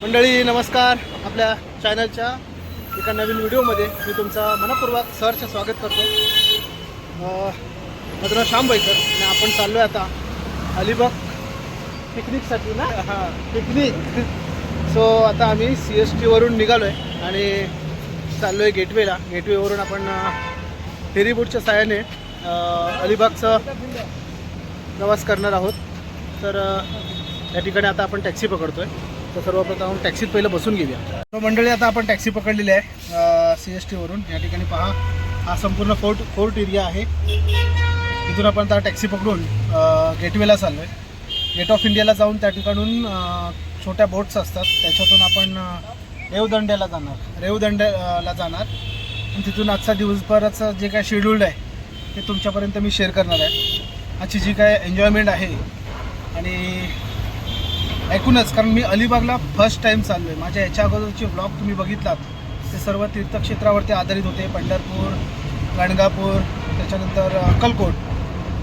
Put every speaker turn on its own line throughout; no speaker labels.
मंडळी नमस्कार आपल्या चॅनलच्या एका नवीन व्हिडिओमध्ये मी तुमचं मनपूर्वक सहर्ष स्वागत करतो. माझं नाव श्याम बैकर आणि आपण चाललो आहे आता अलिबाग पिकनिकसाठी ना? हां. पिकनिक. सो आता आम्ही सी एस टीवरून निघालो आहे आणि चाललो आहे गेटवेला. गेटवेवरून आपण फेरीबोटच्या साहाय्याने अलिबागचा प्रवास करणार आहोत. तर या ठिकाणी आता आपण टॅक्सी पकडतोय. तर सर्वप्रथम आपण टॅक्सीत पहिलं बसून घेऊया. तर मंडळी आता आपण टॅक्सी पकडलेली आहे सी एस टीवरून या ठिकाणी पहा हा संपूर्ण फोर्ट फोर्ट एरिया आहे. इथून आपण आता टॅक्सी पकडून गेटवेला चाललो आहे गेट ऑफ इंडियाला जाऊन त्या ठिकाणून छोट्या बोट्स असतात. त्याच्यातून आपण रेवदंड्याला जाणार. रेवदंड्याला जाणार. आणि तिथून आजचा दिवसभराचं जे काय शेड्यूल्ड आहे ते तुमच्यापर्यंत मी शेअर करणार आहे. आजची जी काय एन्जॉयमेंट आहे आणि ऐकूनच कारण मी अलिबागला फर्स्ट टाईम चाललो आहे माझ्या याच्या अगोदरचे ब्लॉग तुम्ही बघितलात. ते सर्व तीर्थक्षेत्रावरती आधारित होते. पंढरपूर गाणगापूर त्याच्यानंतर अक्कलकोट.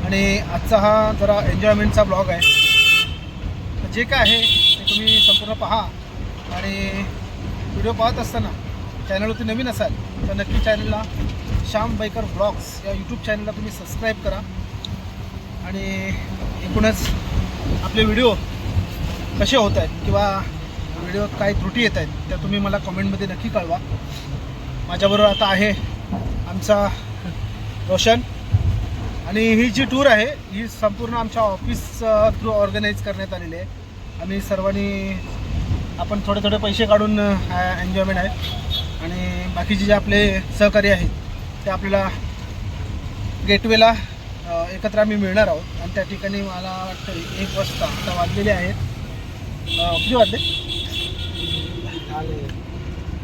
आणि आजचा हा जरा एन्जॉयमेंटचा ब्लॉग आहे. तर जे काय आहे ते तुम्ही संपूर्ण पहा. आणि व्हिडिओ पाहत असताना चॅनलवरती नवीन असाल तर नक्की चॅनलला श्याम बायकर ब्लॉग्स या यूट्यूब चॅनलला तुम्ही सबस्क्राईब करा. आणि एकूणच आपले व्हिडिओ कसे होत आहेत किंवा व्हिडिओत काही त्रुटी येत आहेत त्या तुम्ही मला कमेंटमध्ये नक्की कळवा. माझ्याबरोबर आता आहे आमचा रोशन. आणि ही जी टूर आहे ही संपूर्ण आमच्या ऑफिस थ्रू ऑर्गनाईज करण्यात आलेली आहे. आम्ही सर्वांनी आपण थोडे थोडे पैसे काढून एन्जॉयमेंट आहे. आणि बाकीचे जे आपले सहकारी आहेत ते आपल्याला गेटवेला एकत्र आम्ही मिळणार आहोत. आणि त्या ठिकाणी मला वाटतं एक वाजता आता वाजलेले आहेत. किती वाजले?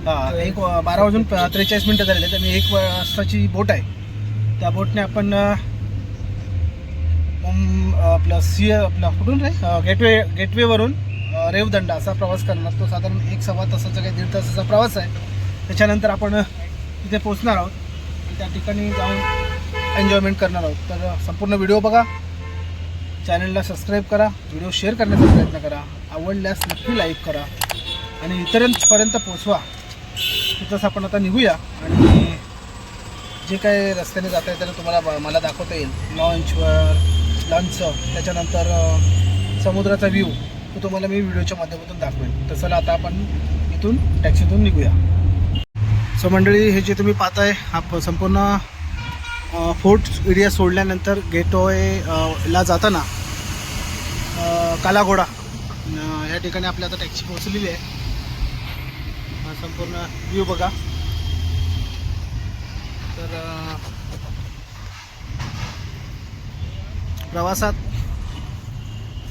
हां एक बारा वाजून त्रेचाळीस मिनटं झालेले तर मी एक वाजताची बोट आहे. त्या बोटने आपण आपलं सी आपलं कुठून रे? गेटवे गेटवेवरून रेवदंडा असा प्रवास करणार. तो साधारण एक सव्वा तासाचा काही दीड तासाचा प्रवास आहे. त्याच्यानंतर आपण तिथे पोचणार आहोत. आणि त्या ठिकाणी जाऊन एन्जॉयमेंट करणार आहोत. तर संपूर्ण व्हिडिओ बघा. चॅनलला सबस्क्राईब करा व्हिडिओ शेअर करण्याचा प्रयत्न करा आवडल्यास नक्की लाईक करा आणि इतरांपर्यंत पोचवा तिथंच आपण आता निघूया आणि जे काय रस्त्याने जाता त्याला तुम्हाला ब- मला दाखवता येईल. लॉन्चवर लॉन्चचं त्याच्यानंतर समुद्राचा व्ह्यू तो तुम्हाला मी व्हिडिओच्या माध्यमातून दाखवेन. तर चला आता आपण इथून टॅक्सीतून निघूया. सो मंडळी हे जे तुम्ही पाहताय हा प- संपूर्ण फोर्ट एरिया सोडल्यानंतर गेटवेला ला जाताना कालाघोडा या ठिकाणी आपल्या आता टॅक्सी पोहोचलेली आहे. संपूर्ण व्ह्यू बघा. तर प्रवासात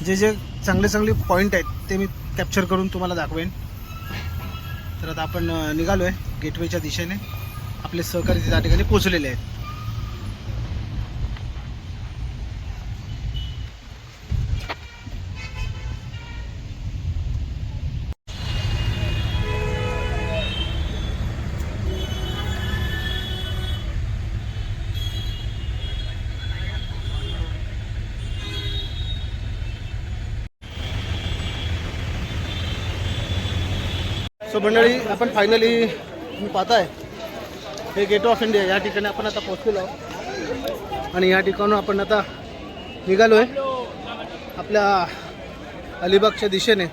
जे जे चांगले चांगले पॉईंट आहेत ते मी कॅप्चर करून तुम्हाला दाखवेन. तर आता आपण निघालो आहे गेटवेच्या दिशेने. आपले सहकारी त्या ठिकाणी पोचलेले आहेत. सो मंडळी आपण फायनली तुम्ही पाहताय हे गेट ऑफ इंडिया या ठिकाणी आपण आता पोहोचलेलो आहोत. आणि या ठिकाणून आपण आता निघालो आहे आपल्या अलिबागच्या दिशेने.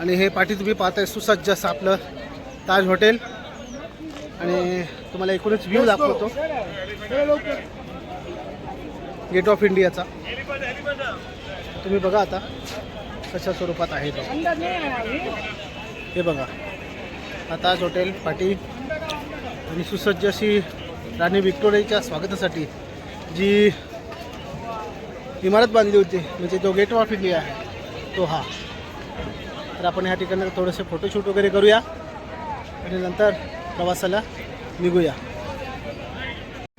आणि हे पाठी तुम्ही पाहताय सुसज्ज असं आपलं ताज हॉटेल. आणि तुम्हाला एकूणच व्ह्यू दाखवतो. गेट ऑफ इंडियाचा तुम्ही बघा आता कशा स्वरूपात आहे तो. हे बघा. आता हॉटेल पाटी आणि सुसज्ज अशी राणी व्हिक्टोरियाच्या स्वागतासाठी जी इमारत बांधली होती म्हणजे जो गेट ऑफ इंडिया आहे तो हा. तर आपण ह्या ठिकाणी थोडेसे फोटोशूट वगैरे करूया आणि नंतर प्रवासाला निघूया.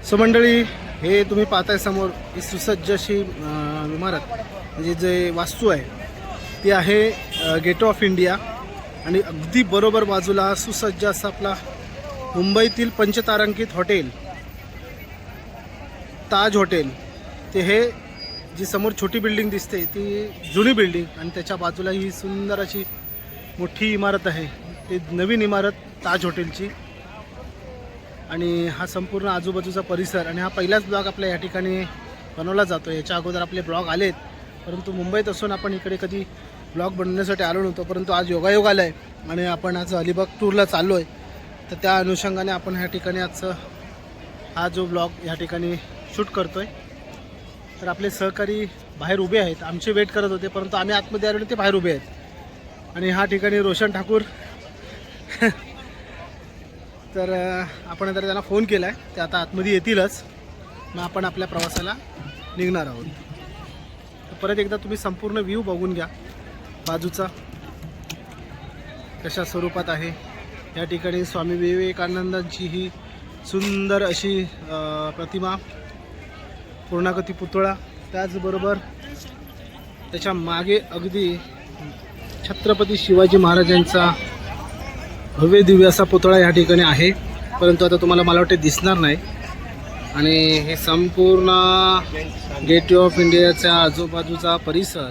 सो मंडळी हे तुम्ही पाहताय समोर ही सुसज्ज अशी इमारत म्हणजे जे वास्तू आहे ती आहे गेट ऑफ इंडिया. आणि अगदी बरोबर बाजूला सुसज्ज असं आपला मुंबईतील पंचतारांकित हॉटेल ताज हॉटेल. ते हे जी समोर छोटी बिल्डिंग दिसते ती जुनी बिल्डिंग आणि त्याच्या बाजूला ही सुंदर अशी मोठी इमारत आहे. ती नवीन इमारत ताज हॉटेलची. आणि हा संपूर्ण आजूबाजूचा परिसर आणि हा पहिलाच ब्लॉग आपल्या या ठिकाणी बनवला जातो. याच्या अगोदर आपले ब्लॉग आलेत परंतु मुंबईत असून आपण इकडे कधी ब्लॉग बनवण्यासाठी आलो नव्हतो परंतु आज योगायोग आला आहे आणि आपण आज अलिबाग टूरला चाललो आहे तर त्या अनुषंगाने आपण ह्या ठिकाणी आजचं हा जो ब्लॉग ह्या ठिकाणी शूट करतो आहे तर आपले सहकारी बाहेर उभे आहेत आमचे वेट करत होते परंतु आम्ही आतमध्ये आलो ते बाहेर उभे आहेत. आणि ह्या ठिकाणी रोशन ठाकूर. तर आपण आता त्यांना फोन केला आहे ते आता आतमध्ये येतीलच. मग आपण आपल्या प्रवासाला निघणार आहोत. तर परत एकदा तुम्ही संपूर्ण व्ह्यू बघून घ्या. बाजूचा कशा स्वरूपात आहे? या ठिकाणी स्वामी विवेकानंदांची ही सुंदर अशी प्रतिमा पूर्णागती पुतळा त्याचबरोबर त्याच्यामागे अगदी छत्रपती शिवाजी महाराजांचा भव्य दिव्य असा पुतळा या ठिकाणी आहे. परंतु आता तुम्हाला मला वाटते दिसणार नाही. आणि हे संपूर्ण गेटवे ऑफ इंडियाच्या आजूबाजूचा परिसर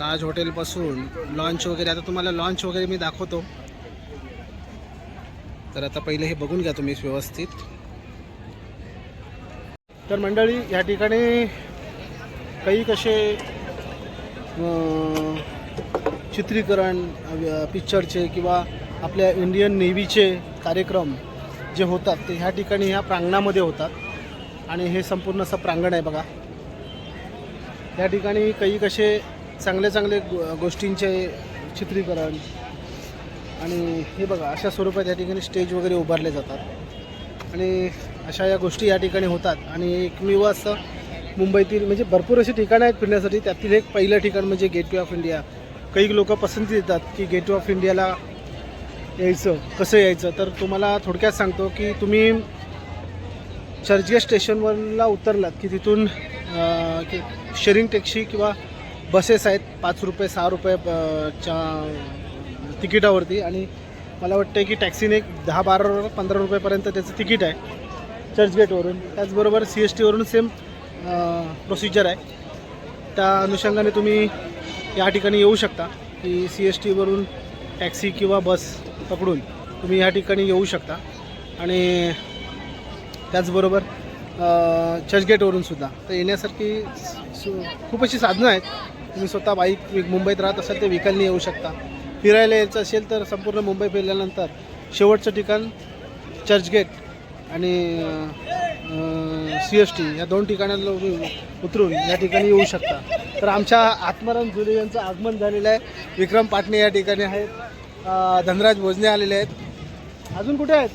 ताज हॉटेलपासून लॉन्च वगैरे आता तुम्हाला लॉन्च वगैरे मी दाखवतो. तर आता पहिले हे बघून घ्या तुम्ही व्यवस्थित. तर मंडळी या ठिकाणी काही कसे चित्रीकरण पिक्चरचे किंवा आपल्या इंडियन नेव्हीचे कार्यक्रम जे होतात ते ह्या ठिकाणी ह्या प्रांगणामध्ये होतात. आणि हे संपूर्ण असं प्रांगण आहे बघा. या ठिकाणी काही कसे चांगले चांगले गो गोष्टींचे चित्रीकरण आणि हे बघा अशा स्वरूपात या ठिकाणी स्टेज वगैरे उभारले जातात. आणि अशा या गोष्टी या ठिकाणी होतात. आणि एकमेव असं मुंबईतील म्हणजे भरपूर अशी ठिकाणं आहेत फिरण्यासाठी. त्यातील एक पहिलं ठिकाण म्हणजे गेटवे ऑफ इंडिया काही लोक पसंती देतात की गेटवे ऑफ इंडियाला यायचं कसं यायचं? तर तुम्हाला थोडक्यात सांगतो की तुम्ही चर्चगेट स्टेशनवरला उतरलात की तिथून शेअरिंग टॅक्सी किंवा बसेस आहेत पाच रुपये सहा रुपये च्या तिकिटावरती. आणि मला वाटतं की टॅक्सीने एक दहा बारा पंधरा रुपयेपर्यंत त्याचं तिकीट आहे चर्चगेटवरून त्याचबरोबर सी एस टीवरून सेम प्रोसिजर आहे. त्या अनुषंगाने तुम्ही या ठिकाणी येऊ शकता की सी एस टीवरून टॅक्सी किंवा बस पकडून तुम्ही या ठिकाणी येऊ शकता. आणि त्याचबरोबर चर्चगेटवरून सुद्धा. तर येण्यासारखी सु खूप अशी साधनं आहेत. तुम्ही स्वतः बाईक मुंबईत राहत असाल ते व्हेकलने येऊ शकता. फिरायला यायचं असेल तर संपूर्ण मुंबई फिरल्यानंतर शेवटचं ठिकाण चर्चगेट आणि सी एस टी या दोन तुम्ही उतरून या ठिकाणी येऊ शकता. तर आमच्या आत्माराम जुले यांचं आगमन झालेलं आहे. विक्रम पाटणे या ठिकाणी आहेत. धनराज भोजने आलेले आहेत. अजून कुठे आहेत?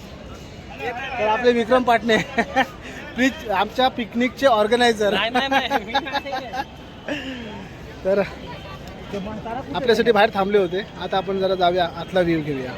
तर आपले विक्रम पाटणे. प्लीज आमच्या पिकनिकचे ऑर्गनायझर. तर आपल्यासाठी बाहेर थांबले होते. आता आपण जरा जाऊया आतला व्ह्यू घेऊया.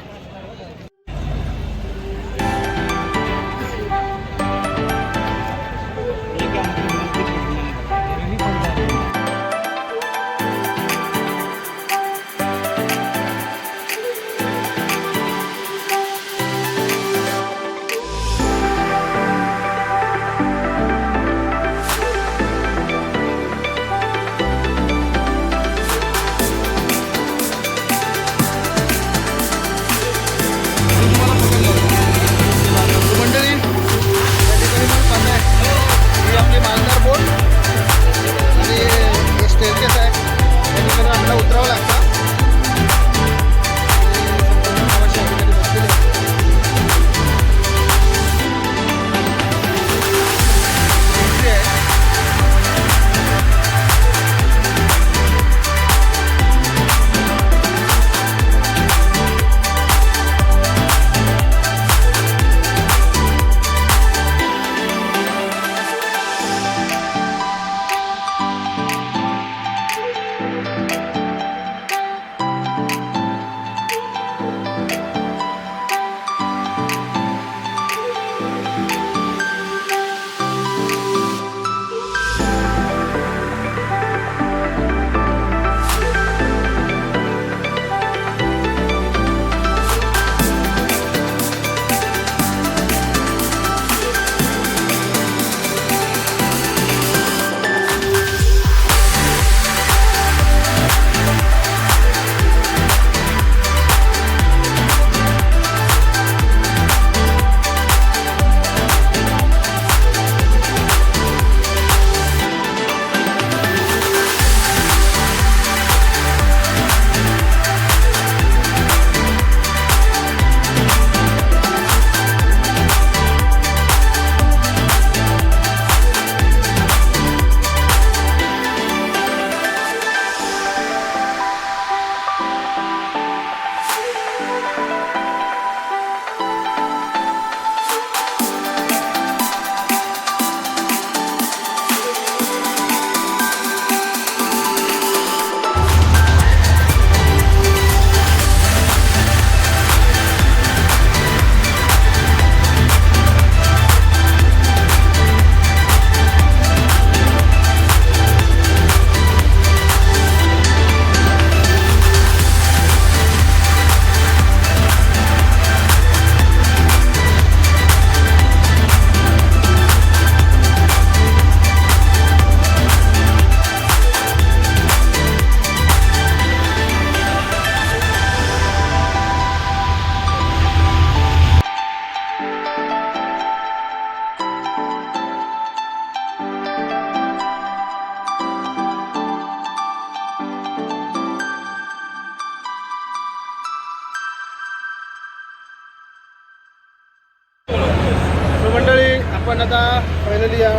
फायनली या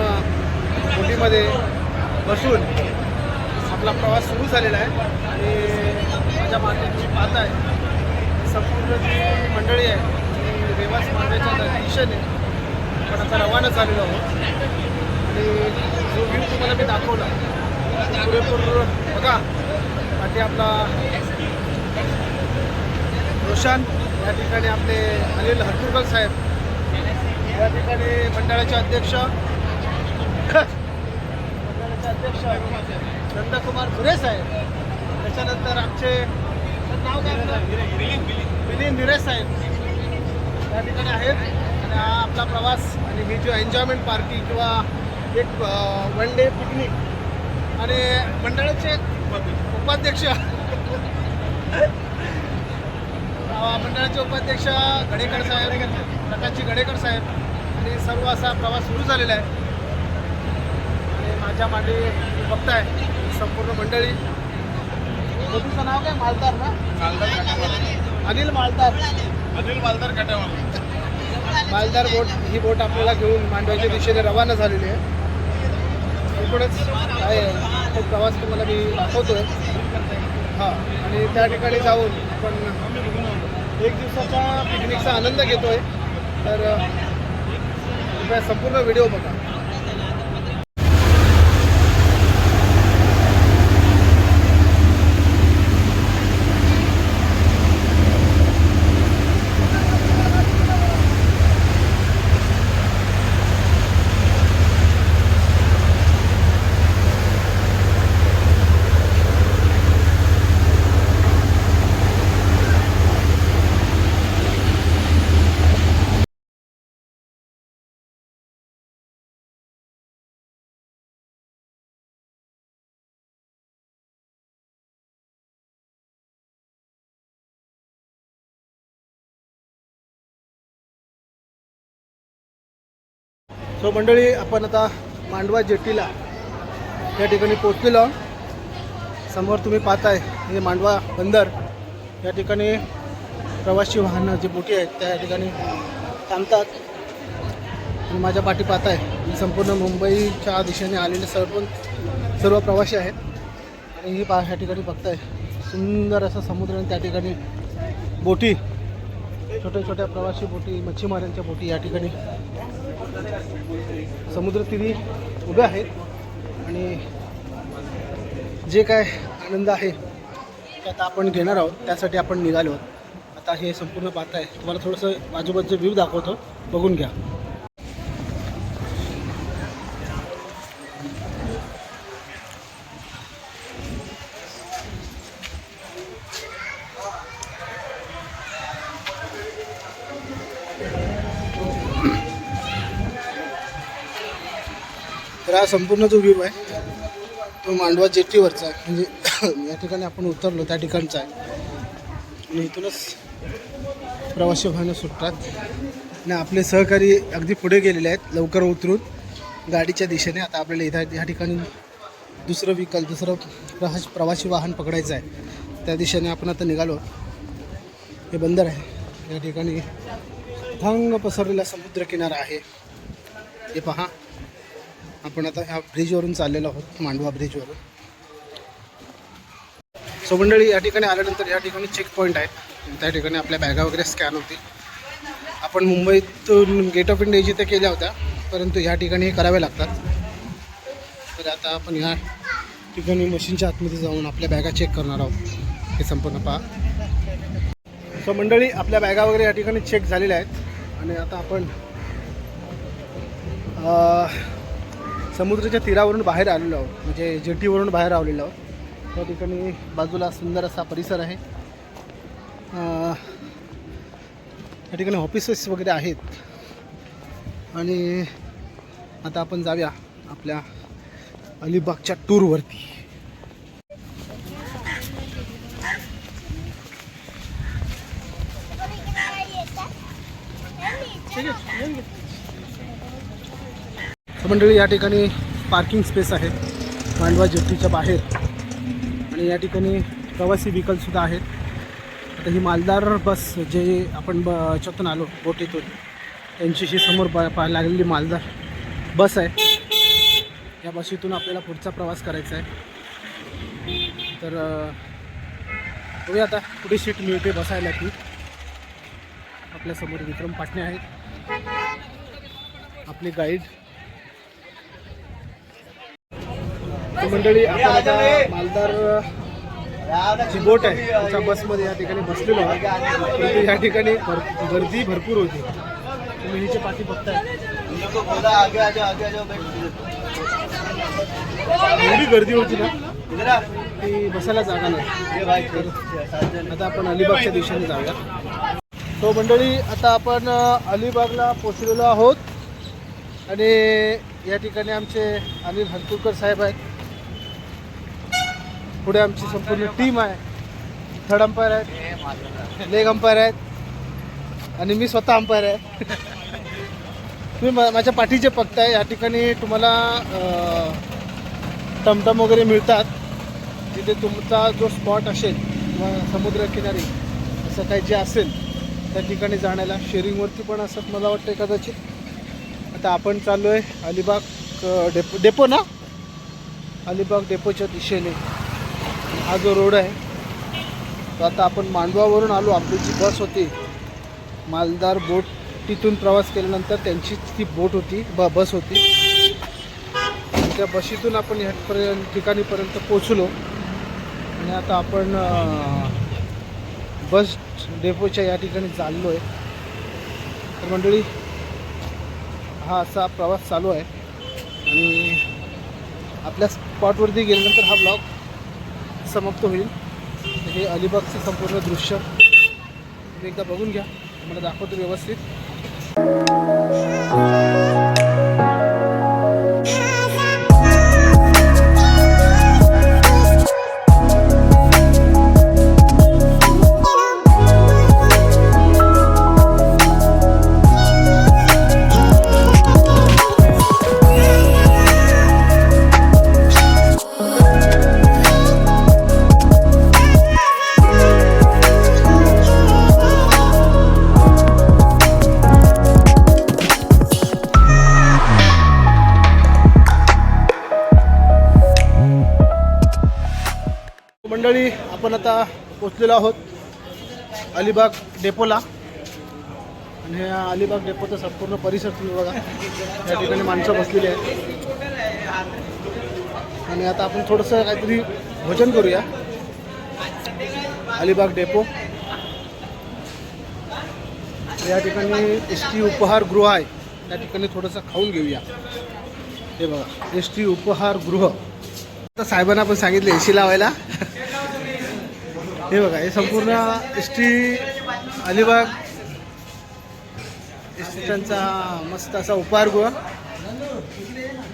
बोटीमध्ये बसून आपला प्रवास सुरू झालेला आहे. आणि माझ्या मागे पात आहे. संपूर्ण जी मंडळी आहे ती रेवास मांडण्याच्या दिशेने पण आता रवाना झालेलो आहोत. आणि जो व्ह्यू तुम्हाला मी दाखवला पुरेपूर बघा. आणि आपला रोशन या ठिकाणी आपले अनिल हरकुरकर साहेब या ठिकाणी मंडळाचे अध्यक्ष. मंडळाचे अध्यक्ष नंदकुमार भुरे साहेब. त्याच्यानंतर आमचे नाव काय आपलं? मिलिंद निरे साहेब. या ठिकाणी आहेत. आणि हा आपला प्रवास आणि ही जी एन्जॉयमेंट पार्टी किंवा एक वन डे पिकनिक आणि मंडळाचे उपाध्यक्ष मंडळाचे उपाध्यक्ष गडेकर साहेब प्रकाशजी गडेकर साहेब. आणि सर्व असा प्रवास सुरू झालेला आहे. आणि माझ्या मागे बघताय संपूर्ण मंडळी. बोटीचं नाव काय? मालदार ना? अनिल मालदार.
अनिल मालदार
मालदार बोट ही बोट आपल्याला घेऊन मांडव्याच्या दिशेने रवाना झालेली आहे. एकूणच आहे तो प्रवास तुम्हाला मी दाखवतोय. हां आणि त्या ठिकाणी जाऊन आपण एक दिवसाच्या पिकनिकचा आनंद घेतोय. तर कृपया संपूर्ण व्हिडिओ बघा. सो मंडळी आपण आता मांडवा जेटीला या ठिकाणी पोचलेलो समोर तुम्ही पाहताय हे मांडवा बंदर. या ठिकाणी प्रवासी वाहनं जी बोटी आहेत त्या ठिकाणी थांबतात. आणि माझ्या पाठी पाहताय मी संपूर्ण मुंबईच्या दिशेने आलेले सर्व सर्व प्रवासी आहेत. आणि ही पा ह्या ठिकाणी बघताय सुंदर असा समुद्र आणि त्या ठिकाणी बोटी. छोट्या छोट्या प्रवासी बोटी मच्छीमारांच्या बोटी या ठिकाणी समुद्रतीरी उभे आहेत आणि जे काय आनंद आहे ते आता आपण घेणार आहोत. त्यासाठी आपण निघालो आहोत. आता हे संपूर्ण पाहताय. तुम्हाला थोडंसं आजूबाजूचं व्ह्यू दाखवतो. बघून घ्या. संपूर्ण जो व्ह्यू आहे तो मांडवा जेटीवरचा आहे. म्हणजे या ठिकाणी आपण उतरलो त्या ठिकाणचा आहे. आणि इथूनच प्रवासी वाहनं सुटतात. आणि आपले सहकारी अगदी पुढे गेलेले आहेत लवकर उतरून गाडीच्या दिशेने. आता आपल्याला इथं या ठिकाणी दुसरं विकल दुसरं प्रवास प्रवासी वाहन पकडायचं आहे. त्या दिशेने आपण आता निघालो. हे बंदर आहे. या ठिकाणी थंग पसरलेला समुद्रकिनारा आहे. हे पहा. आपण आता ह्या ब्रिजवरून चाललेलो आहोत मांडवा ब्रिजवरून सो मंडळी या ठिकाणी आल्यानंतर या ठिकाणी चेक पॉईंट आहेत. त्या ठिकाणी आपल्या बॅगा वगैरे स्कॅन होतील. आपण मुंबईतून गेट ऑफ इंडिया जिथे केल्या होत्या परंतु ह्या ठिकाणी हे करावे लागतात. तर आता आपण ह्या ठिकाणी मशीनच्या आतमध्ये जाऊन आपल्या बॅगा चेक करणार आहोत. हे संपूर्ण पहा. सो मंडळी आपल्या बॅगा वगैरे या ठिकाणी चेक झालेल्या आहेत. आणि आता आपण समुद्राच्या तीरावरून बाहेर आलेलो आहोत. म्हणजे जेटीवरून बाहेर आलेलो आहोत. त्या ठिकाणी बाजूला सुंदर असा परिसर आहे. या ठिकाणी ऑफिसेस वगैरे आहेत. आणि आता आपण जाऊया आपल्या अलिबागच्या टूरवरती मंडळी या ठिकाणी पार्किंग स्पेस आहे. मांडवा जेट्टीच्या बाहेर. आणि या ठिकाणी प्रवासी व्हेकलसुद्धा आहेत. आता ही मालदार बस जे आपण ब याच्यातून आलो बोटीतून त्यांच्याशी समोर ब पा लागलेली मालदार बस आहे. या बसीतून आपल्याला पुढचा प्रवास करायचा आहे. तर बघूया आता कुठे सीट मिळते बसायला ती. आपल्यासमोर विक्रम पाटणे आहेत. आपले गाईड तर मंडळी आपण आता मालदार जी बोट आहे त्याच्या बसमध्ये या ठिकाणी बसलेलो आहे परंतु या ठिकाणी भर गर्दी भरपूर होती. तुम्ही हिचे पाठी बघताय. एवढी गर्दी होती ना ती बसायला जागा नाही. आता आपण अलिबागच्या दिशेने जाऊया. तो मंडळी आता आपण अलिबागला पोचलेलो आहोत. आणि या ठिकाणी आमचे अनिल हंतुरकर साहेब आहेत. पुढे आमची संपूर्ण टीम आहे. थर्ड अंपायर आहेत. लेग अंपायर आहेत. आणि मी स्वतः अंपायर आहे. तुम्ही माझ्या पाठीचे बघताय या ठिकाणी तुम्हाला टमटम वगैरे मिळतात. तिथे तुमचा जो स्पॉट असेल किंवा समुद्रकिनारी असं काही जे असेल त्या ठिकाणी जाण्याला शेअरिंगवरती पण असत मला वाटतं कदाचित. आता आपण चाललो आहे अलिबाग डेपो डेपो ना? अलिबाग डेपोच्या दिशेने. हा जो रोड आहे तो आता आपण मांडवावरून आलो. आपली जी बस होती मालदार बोट तिथून प्रवास केल्यानंतर त्यांचीच ती बोट होती ब बस होती. त्या बशीतून आपण ह्यापर्यंत ठिकाणीपर्यंत पोचलो आणि आता आपण बस डेपोच्या या ठिकाणी चाललो आहे तर मंडळी हा असा प्रवास चालू आहे. आणि आपल्या स्पॉटवरती गेल्यानंतर हा ब्लॉग समाप्त होईल. हे अलिबागचं संपूर्ण दृश्य तुम्ही एकदा बघून घ्या. मला दाखवतो व्यवस्थित. आता पोचलेलो आहोत अलिबाग डेपोला. आणि ह्या अलिबाग डेपोचा संपूर्ण परिसर तुम्ही बघा. या ठिकाणी माणसं बसलेली आहेत. आणि आता आपण थोडंसं काहीतरी भोजन करूया. अलिबाग डेपो. या ठिकाणी एस टी उपहारगृह आहे. त्या ठिकाणी थोडंसं खाऊन घेऊया. हे बघा एस टी उपहारगृह आता साहेबांना पण सांगितलं ए सी लावायला. हे बघा हे संपूर्ण S T Alibag S T त्यांचा मस्त असा उपहारगृह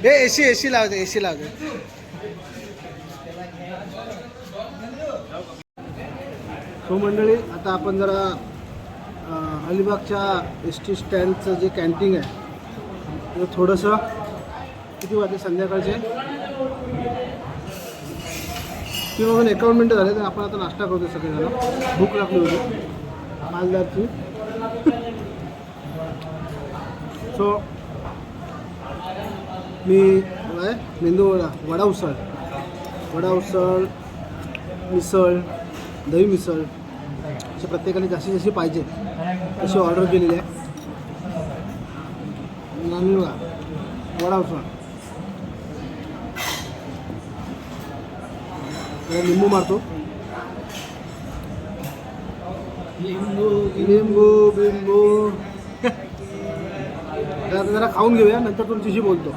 हे ए सी ए सी लावते ए सी लावते हो मंडळी आता आपण जरा अलिबागच्या एस टी स्टँडचं जे कॅन्टीन आहे ते थोडंसं किती वाजले? संध्याकाळचे? ती बघून एकावन्न मिनटं झाले तर आपण आता नाश्ता करतो सगळेजण. भूक लागली होती. मालदारची. सो मी काय? मेंदू वडा. वडा उसळ. वडा उसळ मिसळ दही मिसळ. असे प्रत्येकाने जशी जशी पाहिजे तशी ऑर्डर केलेली आहे. आणि वडा उसळ. लिंबू मारतो. लिंबू बिंबू. जरा जरा खाऊन घेऊया नंतर तुमच्याशी बोलतो.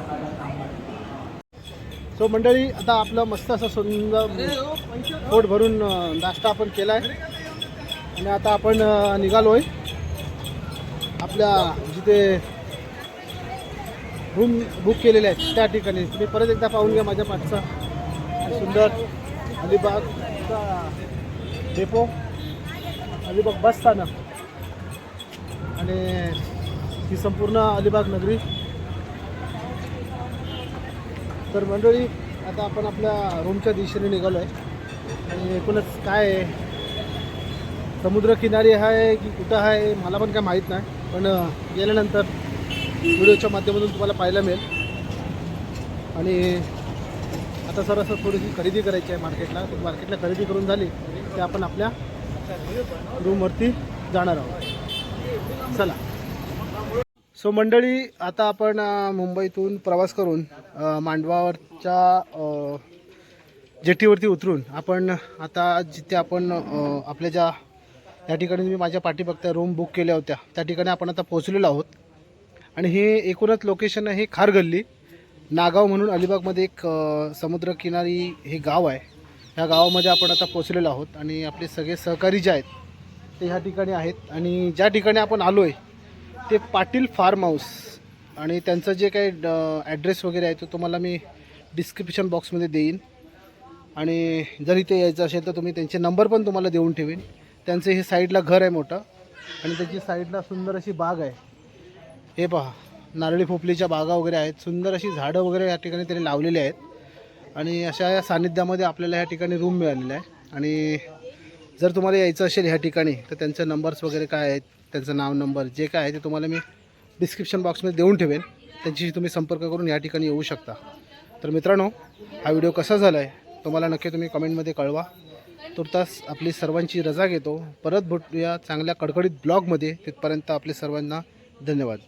सो मंडळी आता आपलं मस्त असं सुंदर पोट भरून नाश्ता आपण केला आहे आणि आता आपण निघालो आहे आपल्या जिथे रूम बुक केलेले आहेत त्या ठिकाणी. तुम्ही परत एकदा पाहून घ्या माझ्या पाठचा सुंदर. अलिबागचा डेपो. अलिबाग बस स्थानक. आणि ही संपूर्ण अलिबाग नगरी. तर मंडळी आता आपण आपल्या रूमच्या दिशेने निघालो आहे आणि एकूणच काय आहे समुद्रकिनारी आहे की कुठं आहे मला पण काय माहीत नाही. पण गेल्यानंतर व्हिडिओच्या माध्यमातून तुम्हाला पाहायला मिळेल. आणि आता सर असं थोडीशी खरेदी करायची आहे मार्केटला. मार्केटला खरेदी करून झाली की आपण आपल्या रूमवरती जाणार आहोत. चला. सो मंडळी आता आपण मुंबईतून प्रवास करून मांडवावरच्या जेटीवरती उतरून आपण आता जिथे आपण आपल्या ज्या त्या ठिकाणी मी माझ्या पाठीबघता रूम बुक केल्या होत्या त्या ठिकाणी आपण आता पोहोचलेलो आहोत. आणि हे एकूणच लोकेशन आहे खार गल्ली नागाव म्हणून अलिबागमध्ये एक समुद्रकिनारी हे गाव आहे. ह्या गावामध्ये आपण आता पोचलेलो आहोत आणि आपले सगळे सहकारी जे आहेत ते ह्या ठिकाणी आहेत. आणि ज्या ठिकाणी आपण आलो आहे ते पाटील फार्म हाऊस. आणि त्यांचं जे काही ॲड्रेस वगैरे आहे तो तुम्हाला मी डिस्क्रिप्शन बॉक्समध्ये देईन. आणि जर इथे यायचं असेल तर तुम्ही त्यांचे नंबर पण तुम्हाला देऊन ठेवीन. त्यांचं हे साईडला घर आहे मोठं. आणि त्याची साईडला सुंदर अशी बाग आहे. हे पहा. नारळी पोपलीच्या बागा वगैरे आहेत. सुंदर अशी झाडं वगैरे या ठिकाणी त्यांनी लावलेली आहेत. आणि अशा या सानिध्यामध्ये आपल्याला या ठिकाणी रूम मिळालेला आहे. आणि जर तुम्हाला यायचं असेल ह्या ठिकाणी तर त्यांचे नंबर्स वगैरे काय आहेत त्यांचं नाव नंबर जे काय आहे ते तुम्हाला मी डिस्क्रिप्शन बॉक्समध्ये देऊन ठेवेन. त्यांच्याशी तुम्ही संपर्क करून या ठिकाणी येऊ शकता. तर मित्रांनो हा व्हिडिओ कसा झाला आहे तुम्हाला नक्की तुम्ही कमेंटमध्ये कळवा. तुर्तास आपली सर्वांची रजा घेतो. परत भेटूया चांगल्या कडकडीत ब्लॉगमध्ये तिथपर्यंत आपले सर्वांना धन्यवाद.